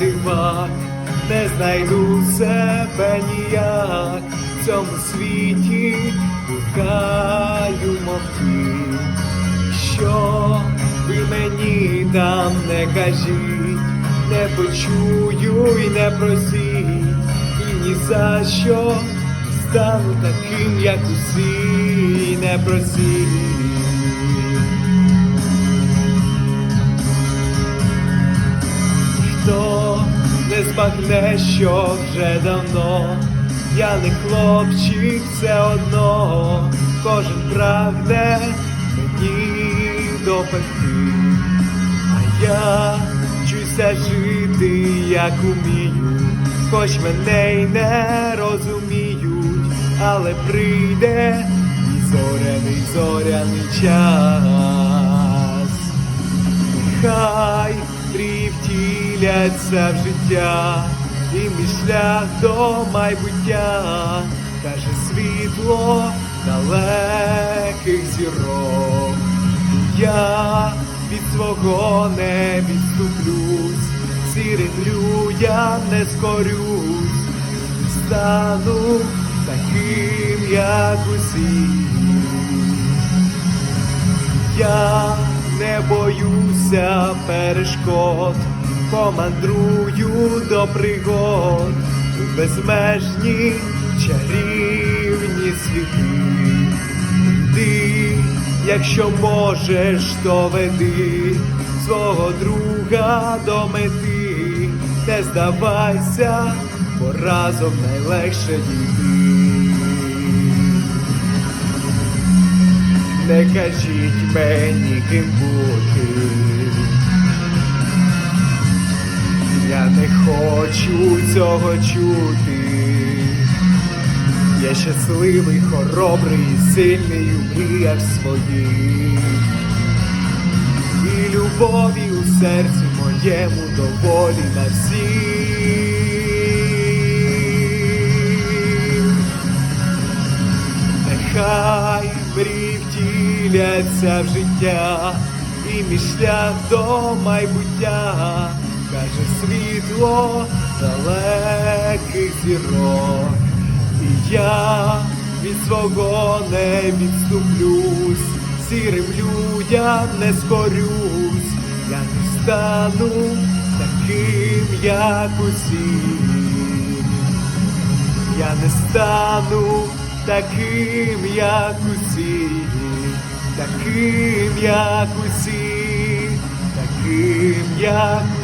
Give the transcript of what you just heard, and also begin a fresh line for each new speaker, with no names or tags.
дивак, не знайду себе ніяк. В цьому світі, блукаю мовки, що ви мені там не кажіть, не почую і не просіть, і ні за що стану таким, як усі, не просіть. Не що вже давно, я не хлопчик все одно, кожен прагне мені допекти, а я вчуся жити, як умію, хоч мене й не розуміють, але прийде і зоряний зоряний час. Хай мрії втіляться в життя, і мій до майбуття, каже світло далеких зірок. Я від свого не відступлюсь, сірим людям не скорюсь, стану таким, як усі. Я не боюся перешкод, помандрую до пригод у безмежні чарівні світи. Ти, якщо можеш, то веди свого друга до мети, не здавайся, бо разом найлегше дійти. Не кажіть мені ким бути. Не хочу цього чути. Я щасливий, хоробрий, сильний у мріях своїх. І любові у серці моєму доволі на всіх. Нехай мрії втіляться в життя, і мій шлях до майбуття, каже світло далеких зірок. І я від свого не відступлюсь, сірим людям не скорюсь, я не стану таким, як усі. Я не стану таким, як усі, таким, як усі, таким, як усі.